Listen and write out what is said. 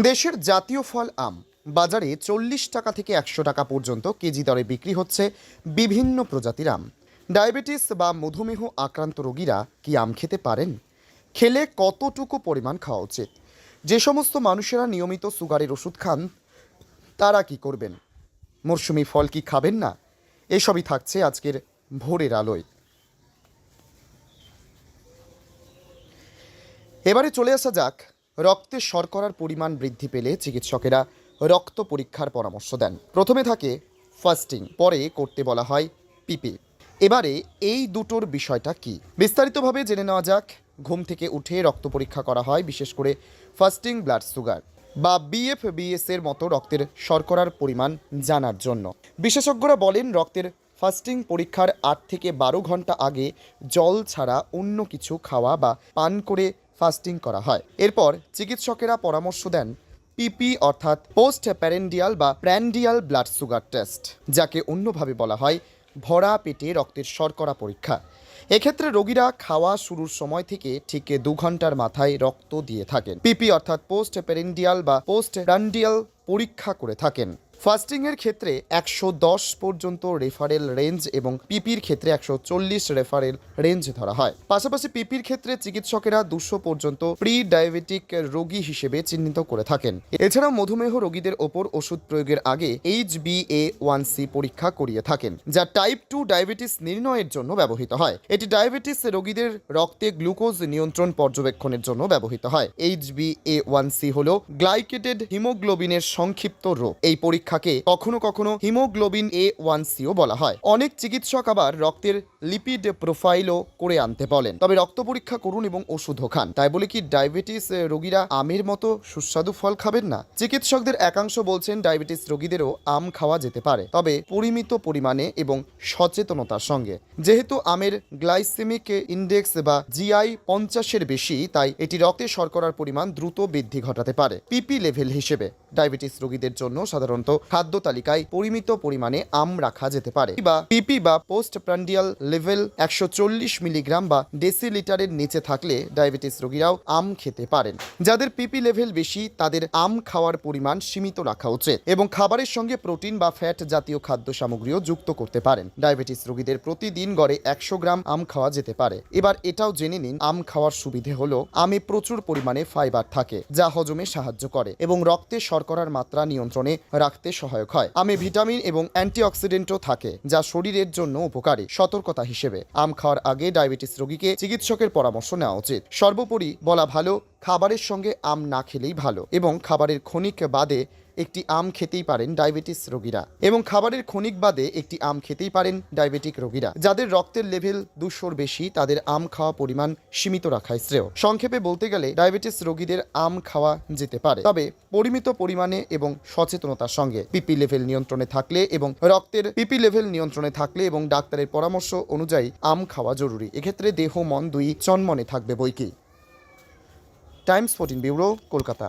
দেশের জাতীয় ফল আম বাজারে চল্লিশ টাকা থেকে একশো টাকা পর্যন্ত কেজি দরে বিক্রি হচ্ছে বিভিন্ন প্রজাতির আম। ডায়াবেটিস বা মধুমেহ আক্রান্ত রোগীরা কি আম খেতে পারেন? খেলে কতটুকু পরিমাণ খাওয়া উচিত? যে সমস্ত মানুষেরা নিয়মিত সুগারের ওষুধ খান, তারা কি করবেন? মরশুমি ফল কি খাবেন না? এসবই থাকছে আজকের ভোরের আলোয়। এবারে চলে আসা যাক রক্তে শর্করার পরিমাণ বৃদ্ধি পেলে চিকিৎসকেরা রক্ত পরীক্ষার পরামর্শ দেন। প্রথমে থাকে ফাস্টিং, পরে করতে বলা হয় পিপি। এবারে এই দুটোর বিষয়টা কি? বিস্তারিতভাবে জেনে নেওয়া যাক। ঘুম থেকে উঠে রক্ত পরীক্ষা করা হয়, বিশেষ করে ফাস্টিং ব্লাড সুগার বা বিএফ বিএস এর মতো রক্তের শর্করার পরিমাণ জানার জন্য। বিশেষজ্ঞরা বলেন, রক্তের ফাস্টিং পরীক্ষার আট থেকে বারো ঘণ্টা আগে জল ছাড়া অন্য কিছু খাওয়া বা পান করে ফাস্টিং করা হয়। এরপর চিকিৎসকেরা পরামর্শ দেন পিপি অর্থাৎ পোস্ট প্যারেন্ডিয়াল বা প্র্যান্ডিয়াল ব্লাড সুগার টেস্ট যাকে অন্যভাবে বলা হয় ভরা পেটে রক্তের শর্করা পরীক্ষা। এক্ষেত্রে রোগীরা খাওয়া শুরুর সময় থেকে ঠিক দু ঘণ্টার মাথায় রক্ত দিয়ে থাকেন। পিপি অর্থাৎ পোস্ট প্যারেন্ডিয়াল বা পোস্ট প্যান্ডিয়াল পরীক্ষা করে থাকেন। ফাস্টিং এর ক্ষেত্রে একশো দশ পর্যন্ত রেফারেল রেঞ্জ এবং পিপির ক্ষেত্রে একশো চল্লিশ রেফারেল রেঞ্জ ধরা হয়। পাশাপাশি পিপির ক্ষেত্রে চিকিৎসকেরা দুশো পর্যন্ত প্রি ডায়াবেটিক রোগী হিসেবে চিহ্নিত করে থাকেন। এছাড়াও মধুমেহ রোগীদের ওপর ওষুধ প্রয়োগের আগে H B A one C পরীক্ষা করিয়ে থাকেন, যা টাইপ টু ডায়াবেটিস নির্ণয়ের জন্য ব্যবহৃত হয়। এটি ডায়াবেটিস রোগীদের রক্তে গ্লুকোজ নিয়ন্ত্রণ পর্যবেক্ষণের জন্য ব্যবহৃত হয়। H B A one C হল গ্লাইকেটেড হিমোগ্লোবিনের সংক্ষিপ্ত রোগ। এই পরীক্ষাকে কখনো কখনো হিমোগ্লোবিন এ ওয়ান সিও বলা হয়। অনেক চিকিৎসক আবার রক্তের লিপিড প্রোফাইলও করে আনতে বলেন। তবে রক্ত পরীক্ষা করুন এবং ওষুধও খান। তাই বলে কি ডায়াবেটিস রোগীরা আমের মতো সুস্বাদু ফল খাবেন না? চিকিৎসকদের একাংশ বলছেন ডায়াবেটিস রোগীদেরও আম খাওয়া যেতে পারে। তবে পরিমিত পরিমাণে এবং সচেতনতার সঙ্গে। যেহেতু আমের গ্লাইসেমিক ইন্ডেক্স বা জিআই পঞ্চাশের বেশি, তাই এটি রক্তে শর্করার পরিমাণ দ্রুত বৃদ্ধি ঘটাতে পারে। পিপি লেভেল হিসেবে ডায়াবেটিস রোগীদের জন্য সাধারণত খাদ্য তালিকায় পরিমিত পরিমাণে আম রাখা যেতে পারে। বা পিপি বা পোস্ট প্রান্ডিয়াল লেভেল একশো চল্লিশ মিলিগ্রাম বা ডেসিলিটারের নিচে থাকলে ডায়াবেটিস রোগীরাও আম খেতে পারেন। যাদের পিপি লেভেল বেশি, তাদের আম খাওয়ার পরিমাণ সীমিত রাখা উচিত এবং খাবারের সঙ্গে প্রোটিন বা ফ্যাট জাতীয় খাদ্য সামগ্রীও যুক্ত করতে পারেন। ডায়াবেটিস রোগীদের প্রতিদিন গড়ে একশো গ্রাম আম খাওয়া যেতে পারে। এবার এটাও জেনে নিন, আম খাওয়ার সুবিধে হলো আমে প্রচুর পরিমাণে ফাইবার থাকে, যা হজমে সাহায্য করে এবং রক্তে শর্করার মাত্রা নিয়ন্ত্রণে রাখতে সহায়ক হয়। আমে ভিটামিন এবং অ্যান্টিঅক্সিডেন্টও থাকে, যা শরীরের জন্য উপকারী, সতর্কতা হিসেবে। আম খাওয়ার আগে ডায়াবেটিস রোগীকে চিকিৎসকের পরামর্শ নেওয়া উচিত। সর্বোপরি বলা ভালো, খাবারের সঙ্গে আম না খেলেই ভালো এবং খাবারের ক্ষণিক বাদে একটি আম খেতেই পারেন ডায়াবেটিস রোগীরা এবং খাবারের ক্ষণিক বাদে একটি আম খেতেই পারেন ডায়াবেটিক রোগীরা। যাদের রক্তের লেভেল দুশোর বেশি, তাদের আম খাওয়া পরিমাণ সীমিত রাখাই শ্রেয়। সংক্ষেপে বলতে গেলে, ডায়াবেটিস রোগীদের আম খাওয়া যেতে পারে। তবে পরিমিত পরিমাণে এবং সচেতনতার সঙ্গে পিপি লেভেল নিয়ন্ত্রণে থাকলে এবং রক্তের পিপি লেভেল নিয়ন্ত্রণে থাকলে এবং ডাক্তারের পরামর্শ অনুযায়ী আম খাওয়া জরুরি। এক্ষেত্রে দেহ, মন দুই চনমনে থাকবে বইকি টাইমস ফোর্টিন ব্যুরো, কলকাতা।